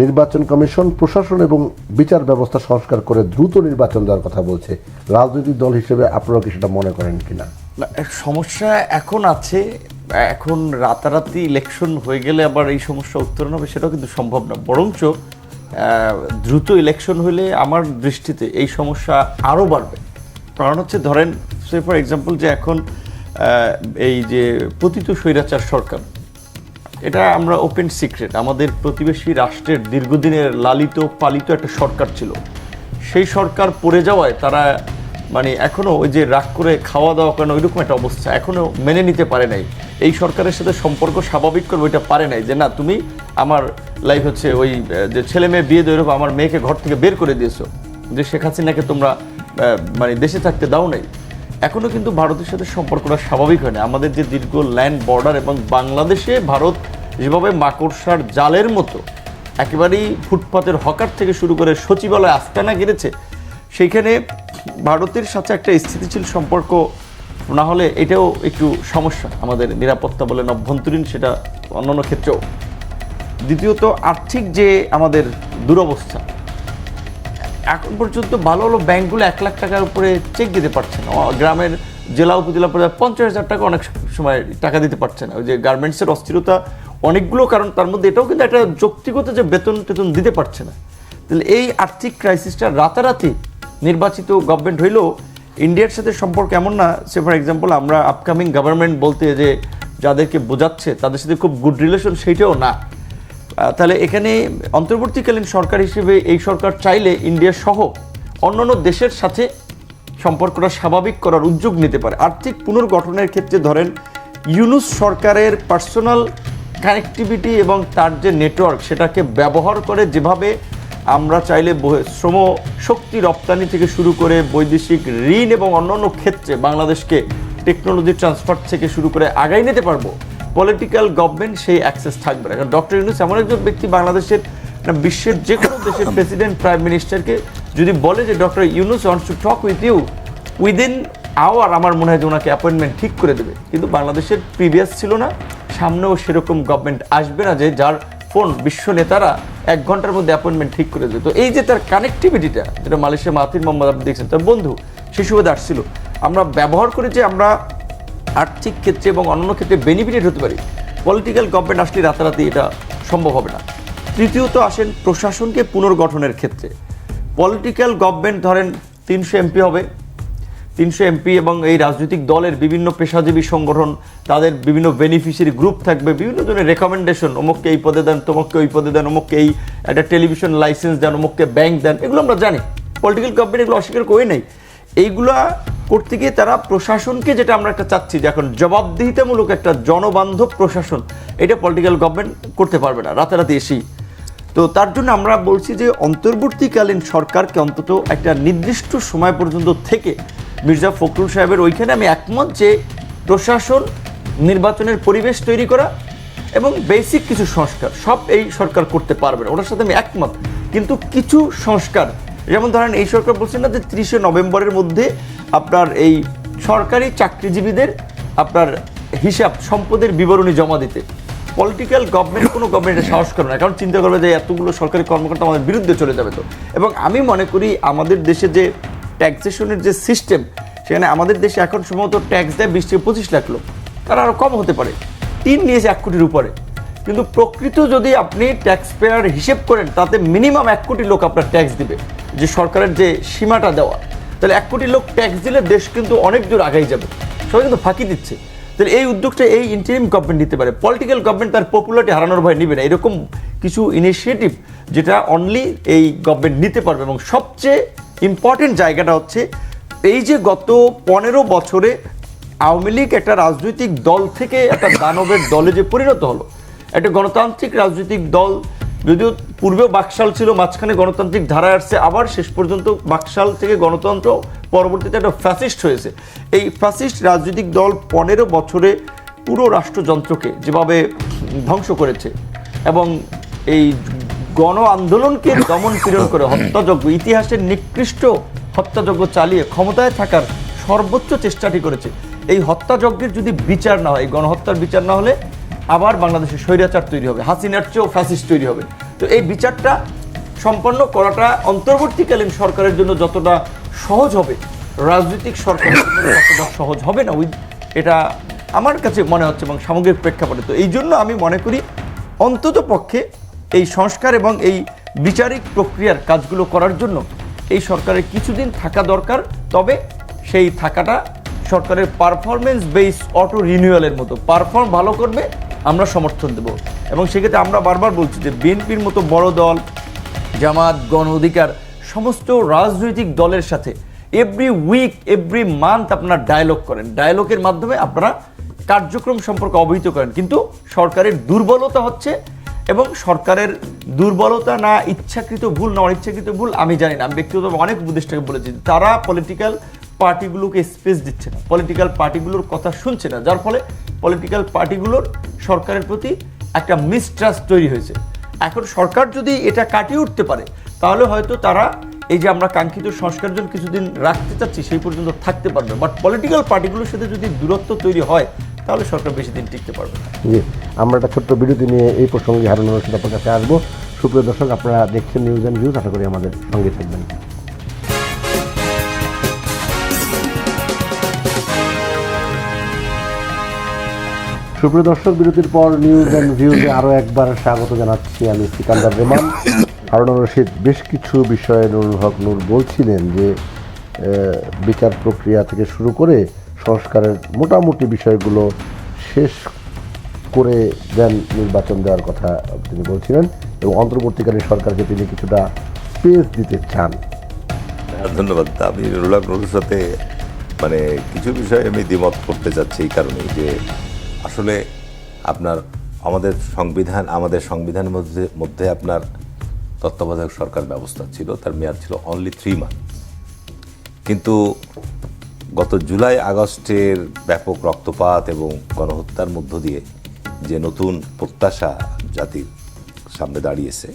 নির্বাচন কমিশন প্রশাসন এবং বিচার ব্যবস্থা সংস্কার করে দ্রুত নির্বাচন দেওয়ার কথা বলছে। রাজনৈতিক দল হিসেবে আপনারা কি সেটা মনে করেন কিনা? না, সমস্যা এখন আছে। এখন রাতারাতি ইলেকশন হয়ে গেলে আবার এই সমস্যা উত্তরণ হবে সেটাও কিন্তু সম্ভব না। বরঞ্চ দ্রুত ইলেকশন হলে আমার দৃষ্টিতে এই সমস্যা আরও বাড়বে। কারণ হচ্ছে ধরেন সে ফর এক্সাম্পল যে এখন এই যে পতিত স্বৈরাচার সরকার। এটা আমরা ওপেন সিক্রেট আমাদের প্রতিবেশী রাষ্ট্রের দীর্ঘদিনের লালিত, পালিত একটা সরকার ছিল। সেই সরকার পড়ে যাওয়ায় তারা মানে এখনও ওই যে রাগ করে খাওয়া দাওয়া করেন, ওইরকম একটা অবস্থা এখনও মেনে নিতে পারে নাই। এই সরকারের সাথে সম্পর্ক স্বাভাবিক করবে, ওইটা পারে নাই যে, না, তুমি আমার লাইফ হচ্ছে ওই যে ছেলে মেয়ে বিয়ে এরকম আমার মেয়েকে ঘর থেকে বের করে দিয়েছ। যে শেখ হাসিনাকে তোমরা মানে দেশে থাকতে দাও নাই। এখনও কিন্তু ভারতের সাথে সম্পর্কটা স্বাভাবিক হয় না। আমাদের যে দীর্ঘ ল্যান্ড বর্ডার এবং বাংলাদেশে ভারত যেভাবে মাকড়সার জালের মতো একেবারেই ফুটপাতের হকার থেকে শুরু করে সচিবালয় আস্তানা গেড়েছে সেইখানে ভারতের সাথে একটা স্থিতিশীল সম্পর্ক না হলে এটাও একটু সমস্যা। আমাদের নিরাপত্তা বলেন অভ্যন্তরীণ সেটা অন্যান্য ক্ষেত্রেও। দ্বিতীয়ত, আর্থিক যে আমাদের দুরবস্থা, এখন পর্যন্ত ভালো ভালো ব্যাংকগুলো এক লাখ টাকার উপরে চেক দিতে পারছে না। গ্রামের জেলা, উপজেলা পর্যায়ে পঞ্চাশ হাজার টাকা অনেক সময় টাকা দিতে পারছে না। ওই যে গার্মেন্টসের অস্থিরতা অনেকগুলো কারণ, তার মধ্যে এটাও কিন্তু একটা যৌক্তিগত যে বেতন টেতন দিতে পারছে না। তাহলে এই আর্থিক ক্রাইসিসটা রাতারাতি নির্বাচিত গভর্নমেন্ট হইলেও ইন্ডিয়ার সাথে সম্পর্ক এমন না সে ফর এক্সাম্পল আমরা আপকামিং গভর্নমেন্ট বলতে যে যাদেরকে বোঝাচ্ছে, তাদের সাথে খুব গুড রিলেশন সেইটাও না। তাহলে এখানে অন্তর্বর্তীকালীন সরকার হিসেবে এই সরকার চাইলে ইন্ডিয়া সহ অন্যান্য দেশের সাথে সম্পর্কটা স্বাভাবিক করার উদ্যোগ নিতে পারে। আর্থিক পুনর্গঠনের ক্ষেত্রে ধরেন, ইউনুস সরকারের পার্সোনাল কানেক্টিভিটি এবং তার যে নেটওয়ার্ক সেটাকে ব্যবহার করে যেভাবে আমরা চাইলে শ্রম শক্তি রপ্তানি থেকে শুরু করে বৈদেশিক ঋণ এবং অন্যান্য ক্ষেত্রে বাংলাদেশকে টেকনোলজি ট্রান্সফার থেকে শুরু করে আগাই নিতে পারব। পলিটিক্যাল গভর্নমেন্ট সেই অ্যাক্সেস থাকবে না। কারণ ডক্টর ইউনুস এমন একজন ব্যক্তি বাংলাদেশের না, বিশ্বের যে কোনো দেশের প্রেসিডেন্ট প্রাইম মিনিস্টারকে যদি বলে যে doctor Yunus wants to talk with you within hour আমার মনে হয় যে ওনাকে অ্যাপয়েন্টমেন্ট ঠিক করে দেবে। কিন্তু বাংলাদেশের প্রিভিয়াস ছিল না। সামনেও সেরকম গভর্নমেন্ট আসবে না যে যার ফোন বিশ্ব নেতারা এক ঘণ্টার মধ্যে অ্যাপয়েন্টমেন্ট ঠিক করে দেবে। তো এই যে তার কানেক্টিভিটিটা যেটা মালয়েশিয়া মাহাতির মোহাম্মদ আপনি দেখছেন, তার বন্ধু, সে সুবাদে আসছিল। আমরা ব্যবহার করে যে আমরা আর্থিক ক্ষেত্রে এবং অন্যান্য ক্ষেত্রে বেনিফিটেড হতে পারি। পলিটিক্যাল গভর্নমেন্ট আসলে রাতারাতি এটা সম্ভব হবে না। তৃতীয়ত আসেন প্রশাসনকে পুনর্গঠনের ক্ষেত্রে। পলিটিক্যাল গভর্নমেন্ট ধরেন তিনশো এমপি হবে তিনশো এমপি এবং এই রাজনৈতিক দলের বিভিন্ন পেশাজীবী সংগঠন, তাদের বিভিন্ন বেনিফিশিয়ারি গ্রুপ থাকবে, বিভিন্ন ধরনের রেকমেন্ডেশন অমুককে এই পদে দেন, তমুককে ওই পদে দেন, অমুককে এই একটা টেলিভিশন লাইসেন্স দেন, অমুককে ব্যাংক দেন, এগুলো আমরা জানি। পলিটিক্যাল গভর্নমেন্ট এগুলো অস্বীকার করে নেই। এইগুলা করতে গিয়ে তারা প্রশাসনকে যেটা আমরা একটা চাচ্ছি যে এখন জবাবদিহিতামূলক একটা জনবান্ধব প্রশাসন, এটা পলিটিক্যাল গভর্নমেন্ট করতে পারবে না, রাতারাতি এসেই। তো তার জন্য আমরা বলছি যে অন্তর্বর্তীকালীন সরকারকে অন্তত একটা নির্দিষ্ট সময় পর্যন্ত থেকে মির্জা ফখরুল সাহেবের ওইখানে আমি একমত যে প্রশাসন, নির্বাচনের পরিবেশ তৈরি করা এবং বেসিক কিছু সংস্কার, সব এই সরকার করতে পারবে ওটার সাথে আমি একমত। কিন্তু কিছু সংস্কার, যেমন ধরেন এই সরকার বলছেন না যে ত্রিশে নভেম্বরের মধ্যে আপনার এই সরকারি চাকরিজীবীদের আপনার হিসাব, সম্পদের বিবরণী জমা দিতে। পলিটিক্যাল গভর্নমেন্ট কোনো গভর্নমেন্টের সাহস করবে না। কারণ চিন্তা করবে যে এতগুলো সরকারি কর্মকর্তা আমাদের বিরুদ্ধে চলে যাবে তো। এবং আমি মনে করি আমাদের দেশে যে ট্যাক্সেশনের যে সিস্টেম, সেখানে আমাদের দেশে এখন সম্ভবত ট্যাক্স দেয় বিশ থেকে পঁচিশ লাখ লোক। তারা আরও কম হতে পারে। তিন নিয়েছে এক কোটির উপরে। কিন্তু প্রকৃত যদি আপনি ট্যাক্স পেয়ার হিসেব করেন, তাতে মিনিমাম এক কোটি লোক আপনার ট্যাক্স দিবে। যে সরকারের যে সীমাটা দেওয়া, তাহলে এক কোটি লোক ট্যাক্স দিলে দেশ কিন্তু অনেক দূর আগাই যাবে। সবাই কিন্তু ফাঁকি দিচ্ছে। তাহলে এই উদ্যোগটা এই ইন্টারিম গভর্নমেন্ট নিতে পারে। পলিটিক্যাল গভর্নমেন্ট তার পপুলারিটি হারানোর ভয় নিবে না। এরকম কিছু ইনিশিয়েটিভ যেটা অনলি এই গভর্নমেন্ট নিতে পারবে এবং সবচেয়ে ইম্পর্টেন্ট জায়গাটা হচ্ছে, এই যে গত পনেরো বছরে আওয়ামী লীগ একটা রাজনৈতিক দল থেকে একটা দানবের দলে যে পরিণত হলো, একটা গণতান্ত্রিক রাজনৈতিক দল, যদিও পূর্বেও বাকশাল ছিল, মাঝখানে গণতান্ত্রিক ধারায় আসছে, আবার শেষ পর্যন্ত বাকশাল থেকে গণতন্ত্র পরবর্তীতে একটা ফ্যাসিস্ট হয়েছে। এই ফ্যাসিস্ট রাজনৈতিক দল পনেরো বছরে পুরো রাষ্ট্রযন্ত্রকে যেভাবে ধ্বংস করেছে, এবং এই গণ আন্দোলনকে দমন পীড়ন করে হত্যাযজ্ঞ। ইতিহাসের নিকৃষ্ট হত্যাযজ্ঞ চালিয়ে ক্ষমতায় থাকার সর্বোচ্চ চেষ্টাটি করেছে। এই হত্যাযজ্ঞের যদি বিচার না হয় গণহত্যার বিচার না হলে আবার বাংলাদেশে স্বৈরাচার তৈরি হবে, হাসিনার চেয়েও ফ্যাসিস্ট তৈরি হবে। তো এই বিচারটা সম্পন্ন করাটা অন্তর্বর্তীকালীন সরকারের জন্য যতটা সহজ হবে, রাজনৈতিক সরকারের জন্য ততটা সহজ হবে না, উইথ এটা আমার কাছে মনে হচ্ছে এবং সামগ্রিক প্রেক্ষাপটে। তো এই জন্য আমি মনে করি অন্তত পক্ষে এই সংস্কার এবং এই বিচারিক প্রক্রিয়ার কাজগুলো করার জন্য এই সরকারের কিছুদিন থাকা দরকার, তবে সেই থাকাটা সরকারের পারফরমেন্স বেস অটো রিনিউয়ালের মতো। পারফর্ম ভালো করবে, আমরা সমর্থন দেব। এবং সেক্ষেত্রে আমরা বারবার বলছি যে বিএনপির মতো বড় দল, জামাত, গণ অধিকার, সমস্ত রাজনৈতিক দলের সাথে এভরি উইক এভরি মান্থ আপনার ডায়লগ করেন। ডায়লগের মাধ্যমে আপনারা কার্যক্রম সম্পর্কে অবহিত করেন। কিন্তু সরকারের দুর্বলতা হচ্ছে এবং সরকারের দুর্বলতা না, ইচ্ছাকৃত ভুল না, অনিচ্ছাকৃত ভুল, আমি জানি না, আমি ব্যক্তিগতভাবে অনেক উপদেষ্টাকে বলেছি, তারা পলিটিক্যাল পার্টিগুলোকে স্পেস দিচ্ছে না পলিটিক্যাল পার্টিগুলোর কথা শুনছে না, যার ফলে পলিটিক্যাল পার্টিগুলোর সরকারের প্রতি একটা মিসট্রাস্ট তৈরি হয়েছে। এখন সরকার যদি এটা কাটিয়ে উঠতে পারে, তাহলে হয়তো তারা এই যে আমরা কাঙ্ক্ষিত সংস্কার জন্য কিছুদিন রাখতে চাচ্ছি, সেই পর্যন্ত থাকতে পারবে। বাট পলিটিক্যাল পার্টিগুলোর সাথে যদি দূরত্ব তৈরি হয় তাহলে সরকার বেশি দিন টিকতে পারবে জি, আমরা একটা ছোট্ট বিরতি নিয়ে এই প্রসঙ্গে হারুন রশিদ আপনার কাছে আসব। সুপ্রিয় দর্শক, আপনারা দেখছেন নিউজ অ্যান্ড ভিউজ আশা করি আমাদের সঙ্গে থাকবেন। সুপ্রিয় দর্শক, বিরতির পর নিউজ অ্যান্ড ভিউজে আরও একবার স্বাগত জানাচ্ছি আমি সিকান্দার রেমান হারুন রশিদ, বেশ কিছু বিষয়ে নুরুল হক নূর বলছিলেন যে বিচার প্রক্রিয়া থেকে শুরু করে সংস্কারের মোটামুটি বিষয়গুলো শেষ করে দেন নির্বাচন দেওয়ার কথা তিনি বলছিলেন এবং অন্তর্বর্তীকালীন সরকারকে তিনি কিছুটা স্পেস দিতে চান। হ্যাঁ, ধন্যবাদ। আমি নুরুর সাথে মানে কিছু বিষয়ে আমি দ্বিমত করতে চাচ্ছি এই কারণে যে আসলে আপনার আমাদের সংবিধান আমাদের সংবিধানের মধ্যে মধ্যে আপনার তত্ত্বাবধায়ক সরকার ব্যবস্থা ছিল। তার মেয়াদ ছিল অনলি থ্রি মান্থ কিন্তু গত জুলাই আগস্টের ব্যাপক রক্তপাত এবং গণহত্যার মধ্য দিয়ে যে নতুন প্রত্যাশা জাতির সামনে দাঁড়িয়েছে,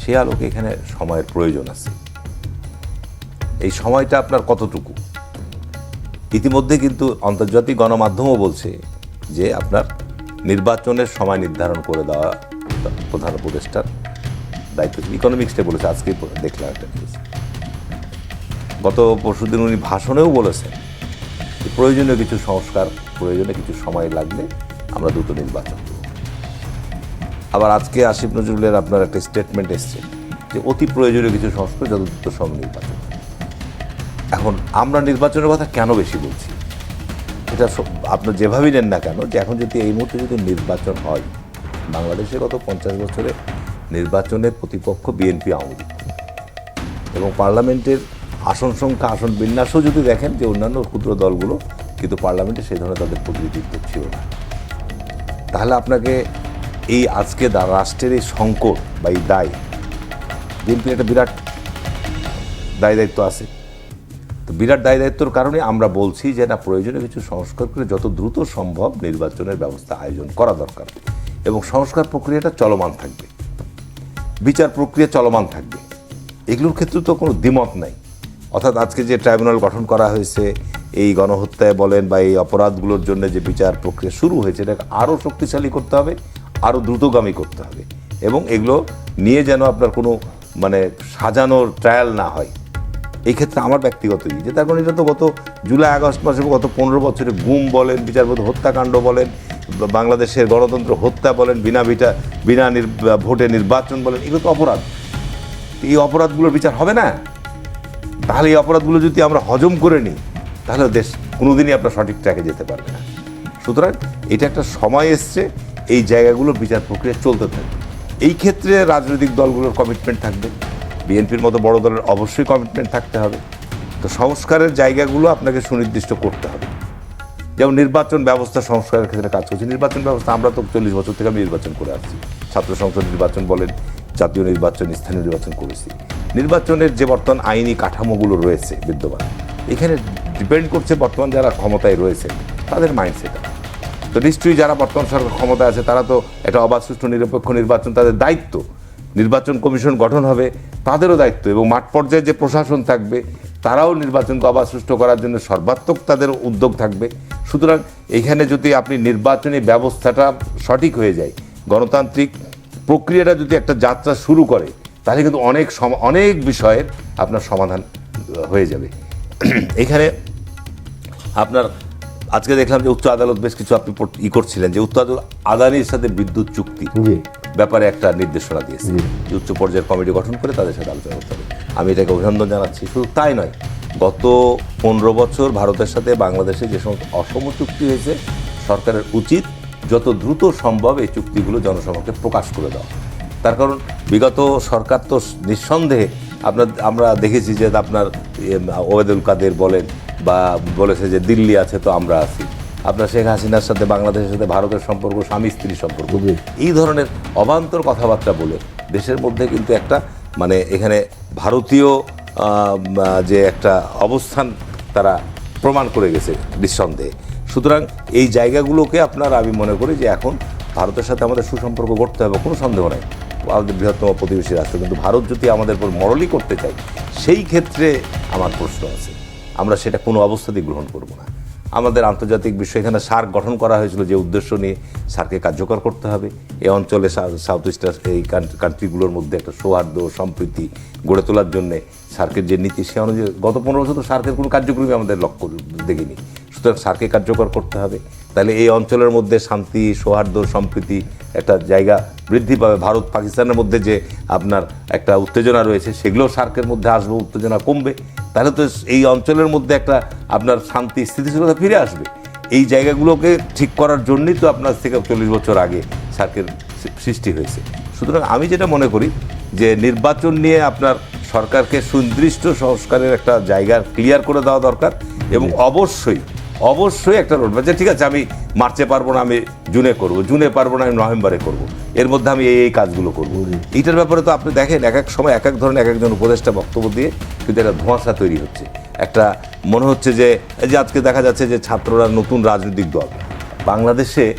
সে আলোকে এখানে সময়ের প্রয়োজন আছে। এই সময়টা আপনার কতটুকু? ইতিমধ্যে কিন্তু আন্তর্জাতিক গণমাধ্যমও বলছে যে আপনার নির্বাচনের সময় নির্ধারণ করে দেওয়া প্রধান উপদেষ্টার দায়িত্ব। ইকোনমিক্সটা বলেছে, আজকেই দেখলাম একটা গত পরশুদিন উনি ভাষণেও বলেছেন প্রয়োজনীয় কিছু সংস্কার, প্রয়োজনে কিছু সময় লাগলে আমরা দ্রুত নির্বাচন করব। আবার আজকে আসিফ নজরুলের আপনার একটা স্টেটমেন্ট এসছে যে অতি প্রয়োজনীয় কিছু সংস্কার যত দ্রুত সম নির্বাচন এখন আমরা নির্বাচনের কথা কেন বেশি বলছি? এটা আপনি যেভাবেই নেন না কেন, যে এখন যদি এই মুহূর্তে যদি নির্বাচন হয়, বাংলাদেশে গত পঞ্চাশ বছরে নির্বাচনের প্রতিপক্ষ বিএনপি আওয়ামী এবং পার্লামেন্টের আসন সংখ্যা, আসন বিন্যাসও যদি দেখেন যে অন্যান্য ক্ষুদ্র দলগুলো, কিন্তু পার্লামেন্টে সেই ধরনের তাদের প্রতিনিধিত্ব ছিল না। তাহলে আপনাকে এই আজকে রাষ্ট্রের এই সংকট বা এই দায়, বিএনপির একটা বিরাট দায় দায়িত্ব আছে। তো বিরাট দায় দায়িত্বর কারণে আমরা বলছি যে না, প্রয়োজনে কিছু সংস্কার করে যত দ্রুত সম্ভব নির্বাচনের ব্যবস্থা আয়োজন করা দরকার এবং সংস্কার প্রক্রিয়াটা চলমান থাকবে। বিচার প্রক্রিয়া চলমান থাকবে। এগুলোর ক্ষেত্রে তো কোনো দ্বিমত নাই। অর্থাৎ আজকে যে ট্রাইব্যুনাল গঠন করা হয়েছে, এই গণহত্যায় বলেন বা এই অপরাধগুলোর জন্য যে বিচার প্রক্রিয়া শুরু হয়েছে, এটাকে আরও শক্তিশালী করতে হবে, আরও দ্রুতগামী করতে হবে এবং এগুলো নিয়ে যেন আপনার কোনো মানে সাজানোর ট্রায়াল না হয়। এই ক্ষেত্রে আমার ব্যক্তিগত ই যে তার কারণ এটা তো গত জুলাই, আগস্ট মাসে গত পনেরো বছরে গুম বলেন, বিচারপতি হত্যাকাণ্ড বলেন, বাংলাদেশের গণতন্ত্র হত্যা বলেন, বিনা বিটা বিনা ভোটে নির্বাচন বলেন, এগুলো তো অপরাধ। এই অপরাধগুলোর বিচার হবে না? তাহলে এই অপরাধগুলো যদি আমরা হজম করে নিই, তাহলে দেশ কোনোদিনই আপনার সঠিক ট্র্যাকে যেতে পারবে না। সুতরাং এটা একটা সময় এসছে, এই জায়গাগুলো বিচার প্রক্রিয়া চলতে থাকবে। এই ক্ষেত্রে রাজনৈতিক দলগুলোর কমিটমেন্ট থাকবে। বিএনপির মতো বড় দলের অবশ্যই কমিটমেন্ট থাকতে হবে। তো সংস্কারের জায়গাগুলো আপনাকে সুনির্দিষ্ট করতে হবে। যেমন নির্বাচন ব্যবস্থা সংস্কারের ক্ষেত্রে কাজ করছে। নির্বাচন ব্যবস্থা, আমরা তো চল্লিশ বছর থেকে আমি নির্বাচন করে আসছি। ছাত্র সংসদ নির্বাচন বলেন, জাতীয় নির্বাচন, স্থানীয় নির্বাচন করেছি। নির্বাচনের যে বর্তমান আইনি কাঠামোগুলো রয়েছে বিদ্যমান, এখানে ডিপেন্ড করছে বর্তমান যারা ক্ষমতায় রয়েছে, তাদের মাইন্ডসেট তো নিশ্চয়ই যারা বর্তমান সরকার ক্ষমতায় আছে, তারা তো একটা অবাধ, সুষ্ঠু, নিরপেক্ষ নির্বাচন, তাদের দায়িত্ব। নির্বাচন কমিশন গঠন হবে, তাদেরও দায়িত্ব এবং মাঠ পর্যায়ে যে প্রশাসন থাকবে, তারাও নির্বাচনকে অবাধ, সুষ্ঠু করার জন্য সর্বাত্মক তাদের উদ্যোগ থাকবে। সুতরাং এখানে যদি আপনি নির্বাচনী ব্যবস্থাটা সঠিক হয়ে যায়, গণতান্ত্রিক প্রক্রিয়াটা যদি একটা যাত্রা শুরু করে তাহলে কিন্তু অনেক অনেক বিষয়ের আপনার সমাধান হয়ে যাবে। এখানে আপনার আজকে দেখলাম যে উচ্চ আদালত বেশ কিছু আপনি ই করছিলেন যে উচ্চ আদালত আদানির সাথে বিদ্যুৎ চুক্তি ব্যাপারে একটা নির্দেশনা দিয়েছে। যে উচ্চ পর্যায়ের কমিটি গঠন করে তাদের সাথে আলোচনা করতে হবে। আমি এটাকে অভিনন্দন জানাচ্ছি। শুধু তাই নয় গত পনেরো বছর ভারতের সাথে বাংলাদেশে যে সমস্ত অসম চুক্তি হয়েছে সরকারের উচিত যত দ্রুত সম্ভব এই চুক্তিগুলো জনসমাজকে প্রকাশ করে দেওয়া। তার কারণ বিগত সরকার তো নিঃসন্দেহে আপনার আমরা দেখেছি যে আপনার ওবেদুল কাদের বলেন বা বলেছে যে দিল্লি আছে তো আমরা আছি। আপনার শেখ হাসিনার সাথে বাংলাদেশের সাথে ভারতের সম্পর্ক স্বামী স্ত্রী সম্পর্ক। এই ধরনের অবান্তর কথাবার্তা বলে দেশের মধ্যে কিন্তু একটা মানে এখানে ভারতীয় যে একটা অবস্থান তারা প্রমাণ করে গেছে নিঃসন্দেহে। সুতরাং এই জায়গাগুলোকে আপনার আমি মনে করি যে এখন ভারতের সাথে আমাদের সুসম্পর্ক করতে হবে কোনো সন্দেহ নাই। আমাদের বৃহত্তম প্রতিবেশী রাষ্ট্র, কিন্তু ভারত যদি আমাদের উপর মরলি করতে চায়, সেই ক্ষেত্রে আমার প্রশ্ন আছে। আমরা সেটা কোনো অবস্থাতেই গ্রহণ করব না। আমাদের আন্তর্জাতিক বিশ্ব, এখানে সার্ক গঠন করা হয়েছিল যে উদ্দেশ্য নিয়ে সার্ককে কার্যকর করতে হবে। এ অঞ্চলে সাউথ ইস্ট এই কান্ট্রিগুলোর মধ্যে একটা সৌহার্দ্য, সম্প্রীতি গড়ে তোলার জন্য সার্কের যে নীতি, সে অনুযায়ী গত পনেরো বছর তো সার্কের কোনো কার্যক্রমই আমাদের লক্ষ্য দেখিনি। সুতরাং সার্কে কার্যকর করতে হবে। তাহলে এই অঞ্চলের মধ্যে শান্তি সৌহার্দ্য সম্প্রীতি একটা জায়গা বৃদ্ধি পাবে। ভারত পাকিস্তানের মধ্যে যে আপনার একটা উত্তেজনা রয়েছে সেগুলো সার্কের মধ্যে আসবে উত্তেজনা কমবে। তাহলে তো এই অঞ্চলের মধ্যে একটা আপনার শান্তি স্থিতিশীলতা ফিরে আসবে। এই জায়গাগুলোকে ঠিক করার জন্যই তো আপনার থেকে চল্লিশ বছর আগে সার্কের সৃষ্টি হয়েছে। সুতরাং আমি যেটা মনে করি যে নির্বাচন নিয়ে আপনার সরকারকে সুনির্দিষ্ট সংস্কারের একটা জায়গা ক্লিয়ার করে দেওয়া দরকার এবং অবশ্যই অবশ্যই একটা রোড যে ঠিক আছে আমি মার্চে পারব না আমি জুনে করব জুনে পারব না আমি নভেম্বরে করব। এর মধ্যে আমি এই এই কাজগুলো করব। এইটার ব্যাপারে তো আপনি দেখেন এক এক সময় এক এক ধরনের এক একজন উপদেষ্টা বক্তব্য দিয়ে কিন্তু একটা ধোঁয়াশা তৈরি হচ্ছে। একটা মনে হচ্ছে যে এই যে আজকে দেখা যাচ্ছে যে ছাত্ররা নতুন রাজনৈতিক দল। বাংলাদেশে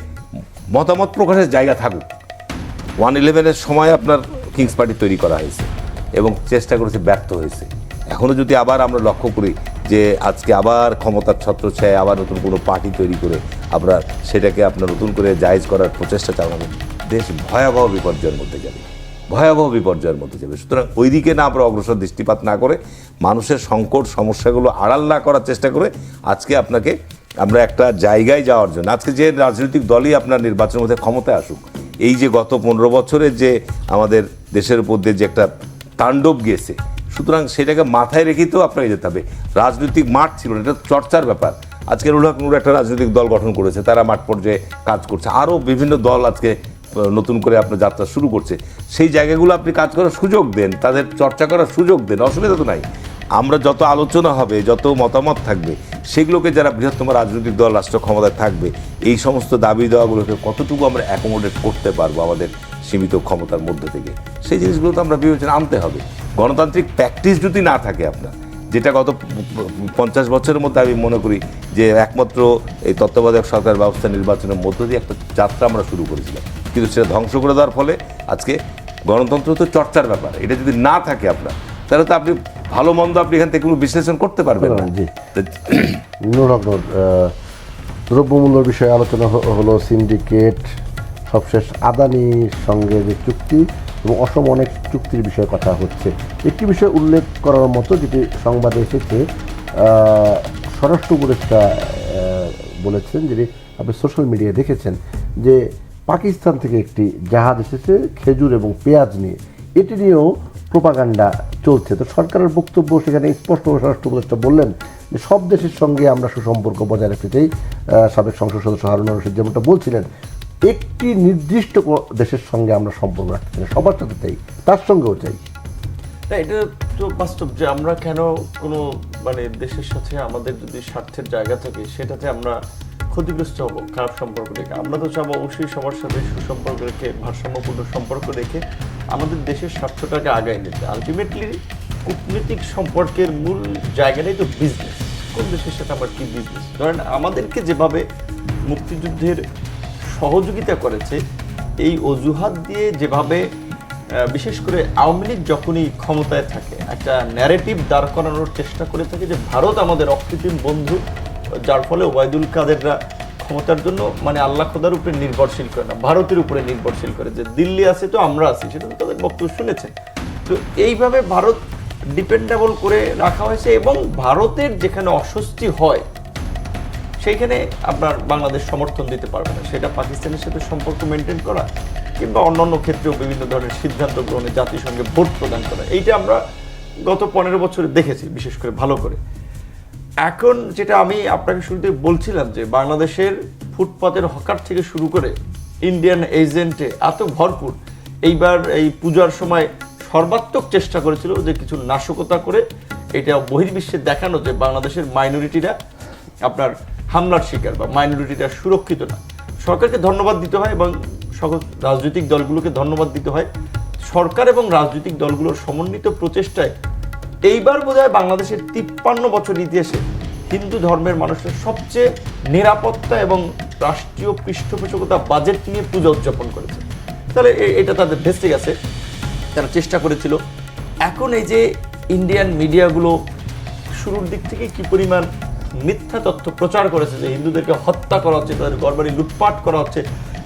মতামত প্রকাশের জায়গা থাকুক। ওয়ান ইলেভেনের সময় আপনার কিংস পার্টি তৈরি করা হয়েছে এবং চেষ্টা করেছে ব্যর্থ হয়েছে। এখনও যদি আবার আমরা লক্ষ্য করি যে আজকে আবার ক্ষমতার ছত্র ছত্রছায় আবার নতুন কোনো পার্টি তৈরি করে আমরা সেটাকে আপনার নতুন করে জায়েজ করার প্রচেষ্টা চালাবেন দেশ ভয়াবহ বিপর্যয়ের মধ্যে যাবে। ভয়াবহ বিপর্যয়ের মধ্যে যাবে। সুতরাং ওই দিকে না আমরা অগ্রসর দৃষ্টিপাত না করে মানুষের সংকট, সমস্যাগুলো আড়াল না করার চেষ্টা করে আজকে আপনাকে আমরা একটা জায়গায় যাওয়ার জন্য, আজকে যে রাজনৈতিক দলই আপনার নির্বাচনের মধ্যে ক্ষমতায় আসুক, এই যে গত পনেরো বছরের যে আমাদের দেশের উপর দিয়ে যে একটা তাণ্ডব গিয়েছে সুতরাং সেটাকে মাথায় রেখেই তো আপনাকে যেতে হবে। রাজনৈতিক মাঠ ছিল না, এটা চর্চার ব্যাপার। আজকে রুল হক একটা রাজনৈতিক দল গঠন করেছে, তারা মাঠ পর্যায়ে কাজ করছে। আরও বিভিন্ন দল আজকে নতুন করে আপনার যাত্রা শুরু করছে। সেই জায়গাগুলো আপনি কাজ করার সুযোগ দেন, তাদের চর্চা করার সুযোগ দেন, অসুবিধা তো নাই। আমরা যত আলোচনা হবে, যত মতামত থাকবে, সেগুলোকে যারা বৃহত্তম রাজনৈতিক দল, রাষ্ট্র ক্ষমতায় থাকবে, এই সমস্ত দাবি দেওয়াগুলোকে কতটুকু আমরা অ্যাকোমোডেট করতে পারব আমাদের সীমিত ক্ষমতার মধ্যে থেকে। সেই জিনিসগুলো তো আমরা বিবেচনা আনতে হবে। গণতান্ত্রিক প্র্যাকটিস যদি না থাকে আপনার যেটা গত পঞ্চাশ বছরের মধ্যে আমি মনে করি যে একমাত্র এই তত্ত্বাবধায়ক সরকার ব্যবস্থা নির্বাচনের মধ্য দিয়ে একটা যাত্রা আমরা শুরু করেছিলাম। কিন্তু সেটা ধ্বংস করে দেওয়ার ফলে আজকে গণতন্ত্র তো চর্চার ব্যাপার। এটা যদি না থাকে আপনার তাহলে তো আপনি ভালো মন্দ আপনি এখান থেকে কোনো বিশ্লেষণ করতে পারবেন না। দ্রব্যমূল্যের বিষয়ে আলোচনা হলো সিন্ডিকেট সবশেষ আদানির সঙ্গে যে চুক্তি এবং অসম অনেক চুক্তির বিষয়ে কথা হচ্ছে। একটি বিষয় উল্লেখ করার মতো যেটি সংবাদে এসেছে স্বরাষ্ট্র উপদেষ্টা বলেছেন যেটি আপনি সোশ্যাল মিডিয়ায় দেখেছেন, যে পাকিস্তান থেকে একটি জাহাজ এসেছে, খেজুর এবং পেঁয়াজ নিয়ে। এটি নিয়েও প্রোপাগান্ডা চলছে। তো সরকারের বক্তব্য সেখানে স্পষ্ট স্বরাষ্ট্র উপদেষ্টা বললেন যে সব দেশের সঙ্গে আমরা সুসম্পর্ক বজায় রাখতে চাই। সাবেক সংসদ সদস্য হারুন রশিদ যেমনটা বলছিলেন একটি নির্দিষ্ট দেশের সঙ্গে আমরা সম্পর্ক রাখতে চাই সবার সাথে চাই, তার সঙ্গেও চাই। না, এটা তো বাস্তব যে আমরা কেন কোনো মানে দেশের সাথে আমাদের যদি স্বার্থের জায়গা থাকে, সেটাতে আমরা ক্ষতিগ্রস্ত হব, খারাপ সম্পর্ক রেখে আমরা তো চাবো অবশ্যই সবার সাথে সুসম্পর্ক রেখে, ভারসাম্যপূর্ণ সম্পর্ক রেখে আমাদের দেশের স্বার্থটাকে আগায় নিতে। আলটিমেটলি কূটনৈতিক সম্পর্কের মূল জায়গাটাই তো বিজনেস কোন দেশের সাথে আমার কি বিজনেস ধরেন আমাদেরকে যেভাবে মুক্তিযুদ্ধের সহযোগিতা করেছে, এই অজুহাত দিয়ে যেভাবে বিশেষ করে আওয়ামী লীগ যখনই ক্ষমতায় থাকে, একটা ন্যারেটিভ দাঁড় করানোর চেষ্টা করে থাকে যে ভারত আমাদের অকৃত্রিম বন্ধু, যার ফলে ওবায়দুল কাদেররা ক্ষমতার জন্য মানে আল্লাহ খোদার উপরে নির্ভরশীল করে না, ভারতের উপরে নির্ভরশীল করে যে দিল্লি আছে তো আমরা আছি, সেটা তো তাদের বক্তব্য শুনেছেন। তো এইভাবে ভারত ডিপেন্ডেবল করে রাখা হয়েছে এবং ভারতের যেখানে অস্বস্তি হয় সেইখানে আপনার বাংলাদেশ সমর্থন দিতে পারবে না। সেটা পাকিস্তানের সাথে সম্পর্ক মেনটেন করা কিংবা অন্যান্য ক্ষেত্রেও বিভিন্ন ধরনের সিদ্ধান্ত গ্রহণে জাতিসংঘে ভোট প্রদান করা, এইটা আমরা গত পনেরো বছরে দেখেছি, বিশেষ করে ভালো করে। এখন যেটা আমি আপনাকে শুরুতে বলছিলাম যে বাংলাদেশের ফুটপাতের হকার থেকে শুরু করে ইন্ডিয়ান এজেন্টে এত ভরপুর, এইবার এই পূজার সময় সর্বাত্মক চেষ্টা করেছিল যে কিছু নাশকতা করে, এটা বহির্বিশ্বে দেখানো যে বাংলাদেশের মাইনরিটিরা আপনার হামলার শিকার বা মাইনরিটিরা সুরক্ষিত না। সরকারকে ধন্যবাদ দিতে হয় এবং সকল রাজনৈতিক দলগুলোকে ধন্যবাদ দিতে হয়। সরকার এবং রাজনৈতিক দলগুলোর সমন্বিত প্রচেষ্টায় এইবার বোধহয় বাংলাদেশের তিপ্পান্ন বছর ইতিহাসে হিন্দু ধর্মের মানুষের সবচেয়ে নিরাপত্তা এবং রাষ্ট্রীয় পৃষ্ঠপোষকতা বাজেট নিয়ে পূজা উদযাপন করেছে। তাহলে এটা তাদের ভেস্তে গেছে, তারা চেষ্টা করেছিল। এখন এই যে ইন্ডিয়ান মিডিয়াগুলো শুরুর দিক থেকে কি পরিমাণ মিথ্যা তথ্য প্রচার করেছে যে হিন্দুদেরকে হত্যা করা হচ্ছে, তাদের গড়বাড়ি লুটপাট করা হচ্ছে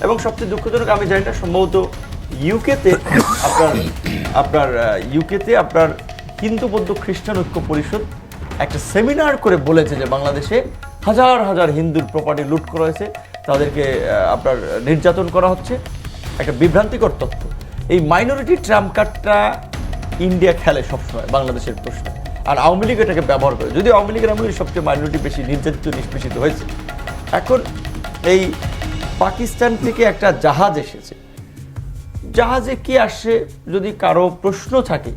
এবং সবচেয়ে দুঃখজনক, আমি জানি না, সম্ভবত ইউকেতে আপনার আপনার ইউকেতে আপনার হিন্দু বৌদ্ধ খ্রিস্টান ঐক্য পরিষদ একটা সেমিনার করে বলেছে যে বাংলাদেশে হাজার হাজার হিন্দুর প্রপার্টি লুট করা হয়েছে, তাদেরকে আপনার নির্যাতন করা হচ্ছে। একটা বিভ্রান্তিকর তথ্য। এই মাইনরিটি ট্রাম্প কার্ডটা ইন্ডিয়া খেলে সবসময়, বাংলাদেশের প্রশ্ন। আর আওয়ামী লীগ এটাকে ব্যবহার করে। যদি আওয়ামী লীগের আমলে সবচেয়ে মাইনরিটি বেশি নির্যাতিত, নিষ্পেষিত হয়েছে। এখন এই পাকিস্তান থেকে একটা জাহাজ এসেছে। জাহাজে কি আসে যদি কারও প্রশ্ন থাকে?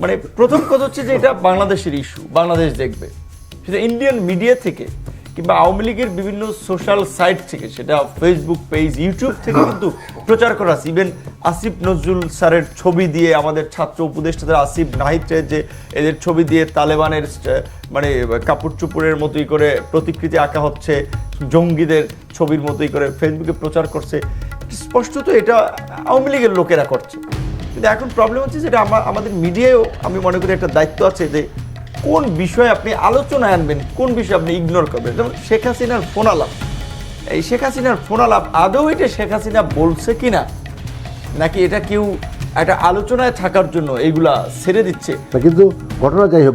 মানে প্রথম কথা হচ্ছে যে এটা বাংলাদেশের ইস্যু বাংলাদেশ দেখবে। সেটা ইন্ডিয়ান মিডিয়া থেকে কিংবা আওয়ামী লীগের বিভিন্ন সোশ্যাল সাইট থেকে, সেটা ফেসবুক পেজ ইউটিউব থেকে কিন্তু প্রচার করা আছে। ইভেন আসিফ নজরুল স্যারের ছবি দিয়ে আমাদের ছাত্র উপদেষ্টাদের আসিফ নাহিদের যে এদের ছবি দিয়ে তালেবানের মানে কাপড় চুপুরের মতোই করে প্রতিকৃতি আঁকা হচ্ছে, জঙ্গিদের ছবির মতোই করে ফেসবুকে প্রচার করছে। স্পষ্টত এটা আওয়ামী লীগের লোকেরা করছে। কিন্তু এখন প্রবলেম হচ্ছে যেটা আমা- আমাদের মিডিয়ায়ও আমি মনে করি একটা দায়িত্ব আছে যে কোন বিষয়ে আপনি আলোচনায় আনবেন, কোন বিষয়ে আপনি ইগনোর করবেন? যেমন শেখ হাসিনার ফোন আলাপ। এই শেখ হাসিনার ফোন আলাপ আদৌ এটা শেখ হাসিনা বলছে কি না নাকি এটা কেউ একটা আলোচনায় থাকার জন্য এইগুলা ছেড়ে দিচ্ছে? কিন্তু ঘটনা যাই হোক